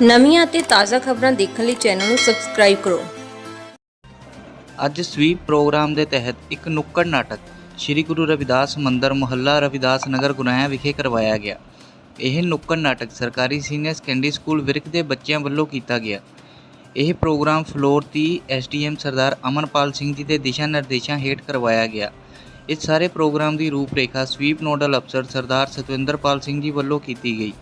ਨਵੀਆਂ ਅਤੇ ਤਾਜ਼ਾ ਖਬਰਾਂ ਦੇਖਣ ਲਈ ਚੈਨਲ ਨੂੰ ਸਬਸਕ੍ਰਾਈਬ ਕਰੋ। ਅੱਜ ਸਵੀਪ ਪ੍ਰੋਗਰਾਮ ਦੇ ਤਹਿਤ ਇੱਕ ਨੁੱਕੜ ਨਾਟਕ ਸ੍ਰੀ ਗੁਰੂ ਰਵਿਦਾਸ ਮੰਦਰ ਮੁਹੱਲਾ ਰਵਿਦਾਸ ਨਗਰ ਗੁਨਾਇਆ ਵਿਖੇ ਕਰਵਾਇਆ ਗਿਆ। ਇਹ ਨੁੱਕੜ ਨਾਟਕ ਸਰਕਾਰੀ ਸੀਨੀਅਰ ਸੈਕੰਡਰੀ ਸਕੂਲ ਵਿਰਕ ਦੇ ਬੱਚਿਆਂ ਵੱਲੋਂ ਕੀਤਾ ਗਿਆ। ਇਹ programme floor 30 SDM Sardar Amanpal Singh ji ਦੇ ਦਿਸ਼ਾ ਨਿਰਦੇਸ਼ਾਂ ਹੇਠ ਕਰਵਾਇਆ ਗਿਆ। ਇਸ ਸਾਰੇ ਪ੍ਰੋਗਰਾਮ ਦੀ ਰੂਪਰੇਖਾ ਸਵੀਪ ਨੋਡਲ ਅਫਸਰ ਸਰਦਾਰ ਸਤਵਿੰਦਰਪਾਲ ਸਿੰਘ ਜੀ ਵੱਲੋਂ ਕੀਤੀ ਗਈ।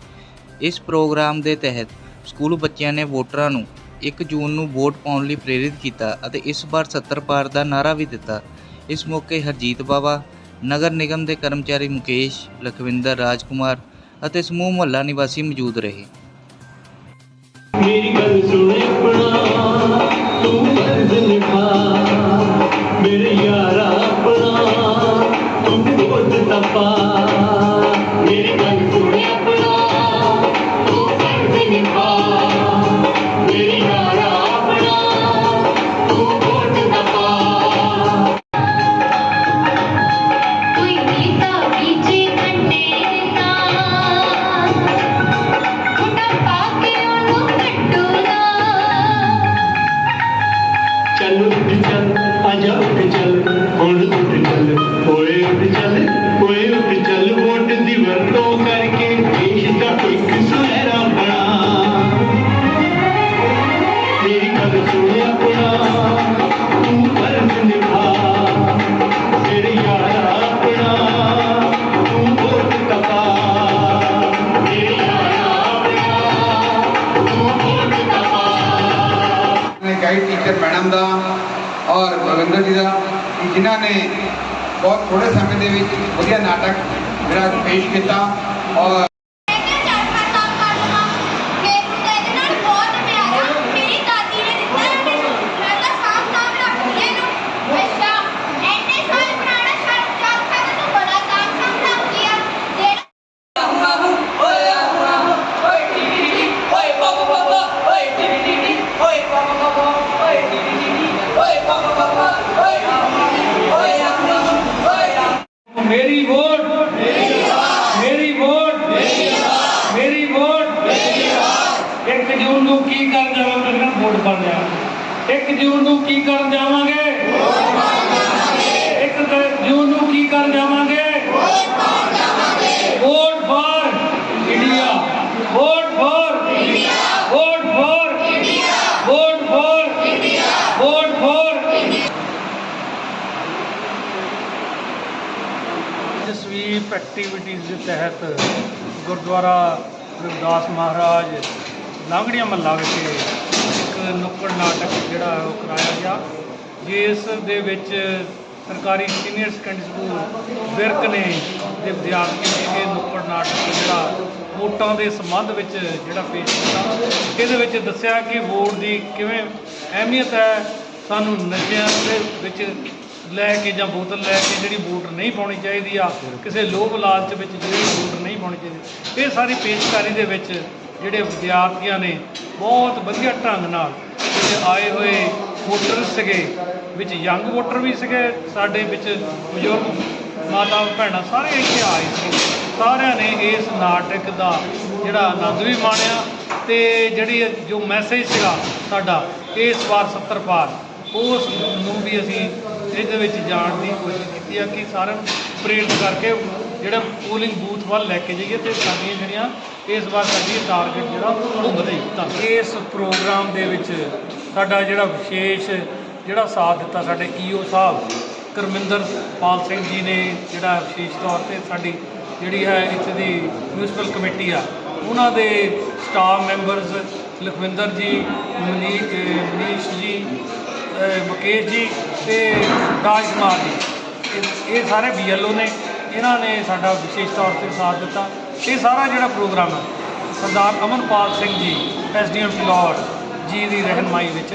ਇਸ ਪ੍ਰੋਗਰਾਮ ਦੇ ਤਹਿਤ ਸਕੂਲ ਬੱਚਿਆਂ ਨੇ ਵੋਟਰਾਂ ਨੂੰ 1 ਜੂਨ ਨੂੰ ਵੋਟ ਪਾਉਣ ਲਈ ਪ੍ਰੇਰਿਤ ਕੀਤਾ ਅਤੇ ਇਸ ਵਾਰ 70 ਪਾਰ ਦਾ ਨਾਰਾ ਵੀ ਦਿੱਤਾ। ਇਸ ਮੌਕੇ ਹਰਜੀਤ ਬਾਵਾ, ਨਗਰ ਨਿਗਮ ਦੇ ਕਰਮਚਾਰੀ ਮੁਕੇਸ਼, ਲਖਵਿੰਦਰ ਰਾਜਕੁਮਾਰ ਅਤੇ ਸਮੂਹ ਮੁਹੱਲਾ ਨਿਵਾਸੀ ਮੌਜੂਦ ਰਹੇ। ਮੇਰੀ ਗੱਲ ਸੁਣ। ਟੀਚਰ ਮੈਡਮ ਦਾ ਔਰ ਬਲਵਿੰਦਰ ਜੀ ਦਾ ਜਿਨ੍ਹਾਂ ਨੇ ਬਹੁਤ ਥੋੜੇ ਸਮੇਂ ਦੇ ਵਿੱਚ ਵਧੀਆ ਨਾਟਕ ਮੇਰਾ ਪੇਸ਼ ਕੀਤਾ ਔਰ ਨੂੰ ਕੀ ਕਰਨ ਜਾਵਾਂਗੇ? ਇੱਕ ਜੂਨ ਨੂੰ ਕੀ ਕਰਨ ਜਾਵਾਂਗੇ? Vote for India. Vote for vote for vote for vote for SVEEP activities ਦੇ ਤਹਿਤ ਗੁਰਦੁਆਰਾ ਰਵਿਦਾਸ ਮਹਾਰਾਜ ਲਾਂਗੜੀਆਂ ਮੱਲਾ ਵਿਖੇ ਇੱਕ ਨੁੱਕੜ ਨਾਟਕ ਜਿਹੜਾ ਉਹ ਕਰਾਇਆ ਗਿਆ, ਜਿਸ ਦੇ ਵਿੱਚ ਸਰਕਾਰੀ ਸੀਨੀਅਰ ਸੈਕੰਡਰੀ ਸਕੂਲ ਵਿਰਕ ਨੇ ਦੇ ਵਿਦਿਆਰਥੀਆਂ ਨੇ ਇਹ ਨੁੱਕੜ ਨਾਟਕ ਜਿਹੜਾ ਵੋਟਾਂ ਦੇ ਸੰਬੰਧ ਵਿੱਚ ਜਿਹੜਾ ਪੇਸ਼ ਕੀਤਾ। ਇਹਦੇ ਵਿੱਚ ਦੱਸਿਆ ਕਿ ਵੋਟ ਦੀ ਕਿਵੇਂ ਅਹਿਮੀਅਤ ਹੈ, ਸਾਨੂੰ ਨਸ਼ਿਆਂ ਦੇ ਵਿੱਚ ਲੈ ਕੇ ਜਾਂ ਬੋਤਲ ਲੈ ਕੇ ਜਿਹੜੀ ਵੋਟ ਨਹੀਂ ਪਾਉਣੀ ਚਾਹੀਦੀ ਆ, ਕਿਸੇ ਲੋਭ ਲਾਲਚ ਵਿੱਚ ਜਿਹੜੀ ਵੋਟ ਨਹੀਂ ਪਾਉਣੀ ਚਾਹੀਦੀ। ਇਹ ਸਾਰੀ ਪੇਸ਼ਕਾਰੀ ਦੇ ਵਿੱਚ ਜਿਹੜੇ ਵਿਦਿਆਰਥੀਆਂ ਨੇ ਬਹੁਤ ਵਧੀਆ ਢੰਗ ਨਾਲ ਜਿਹੜੇ ਆਏ ਹੋਏ ਵੋਟਰ ਸੀਗੇ। ਵਿੱਚ ਯੰਗ ਵੋਟਰ ਵੀ ਸੀਗੇ, ਸਾਡੇ ਵਿੱਚ ਬਜ਼ੁਰਗ ਮਾਤਾ ਭੈਣਾਂ ਸਾਰੇ ਇੱਥੇ ਆਏ ਸੀ। ਸਾਰਿਆਂ ਨੇ ਇਸ ਨਾਟਕ ਦਾ ਜਿਹੜਾ ਆਨੰਦ ਵੀ ਮਾਣਿਆ ਤੇ ਜਿਹੜੀ ਜੋ ਮੈਸੇਜ ਸੀਗਾ ਸਾਡਾ ਇਸ ਵਾਰ 70 ਪਾਰ ਉਸ ਨੂੰ ਵੀ ਅਸੀਂ ਇਹਦੇ ਵਿੱਚ ਜਾਣ ਦੀ ਕੋਸ਼ਿਸ਼ ਕੀਤੀ ਆ ਕਿ ਸਾਰਿਆਂ ਨੂੰ ਪ੍ਰੇਰਿਤ ਕਰਕੇ ਜਿਹੜਾ ਪੋਲਿੰਗ ਬੂਥ ਵੱਲ ਲੈ ਕੇ ਜਾਈਏ ਤੇ ਸਾਡੀਆਂ ਜਿਹੜੀਆਂ ਇਸ ਵਾਰ ਸਾਡੀ ਟਾਰਗੇਟ ਜਿਹੜਾ ਉਹ ਵਧੇ ਤਾਂ ਇਸ ਪ੍ਰੋਗਰਾਮ ਦੇ ਵਿੱਚ ਸਾਡਾ ਜਿਹੜਾ ਵਿਸ਼ੇਸ਼ ਜਿਹੜਾ ਸਾਥ ਦਿੱਤਾ ਸਾਡੇ ਈਓ ਸਾਹਿਬ, ਕਰਮਿੰਦਰ ਪਾਲ ਸਿੰਘ ਜੀ ਨੇ ਜਿਹੜਾ ਵਿਸ਼ੇਸ਼ ਤੌਰ ਤੇ ਸਾਡੀ ਜਿਹੜੀ ਹੈ ਇੱਥੇ ਦੀ ਮਿਊਨਿਸਪਲ ਕਮੇਟੀ ਆ, ਉਹਨਾਂ ਦੇ ਸਟਾਫ ਮੈਂਬਰਸ ਲਖਵਿੰਦਰ ਜੀ, ਮਨੀ ਮਨੀਸ਼ ਜੀ ਮੁਕੇਸ਼ ਜੀ ਤੇ ਰਾਜ ਕੁਮਾਰ ਜੀ। ਇਹ- ਇਹ ਸਾਰੇ ਬੀਐਲਓ ਨੇ ਇਹਨਾਂ ਨੇ ਸਾਡਾ ਵਿਸ਼ੇਸ਼ ਤੌਰ ਤੇ ਸਾਥ ਦਿੱਤਾ। ਇਹ ਸਾਰਾ ਜਿਹੜਾ ਪ੍ਰੋਗਰਾਮ ਹੈ, ਸਰਦਾਰ ਅਮਨਪਾਲ ਸਿੰਘ ਜੀ ਐਸਡੀਐਮ ਫਿਲੌਰ ਜੀ ਦੀ ਰਹਿਨਮਾਈ ਵਿੱਚ।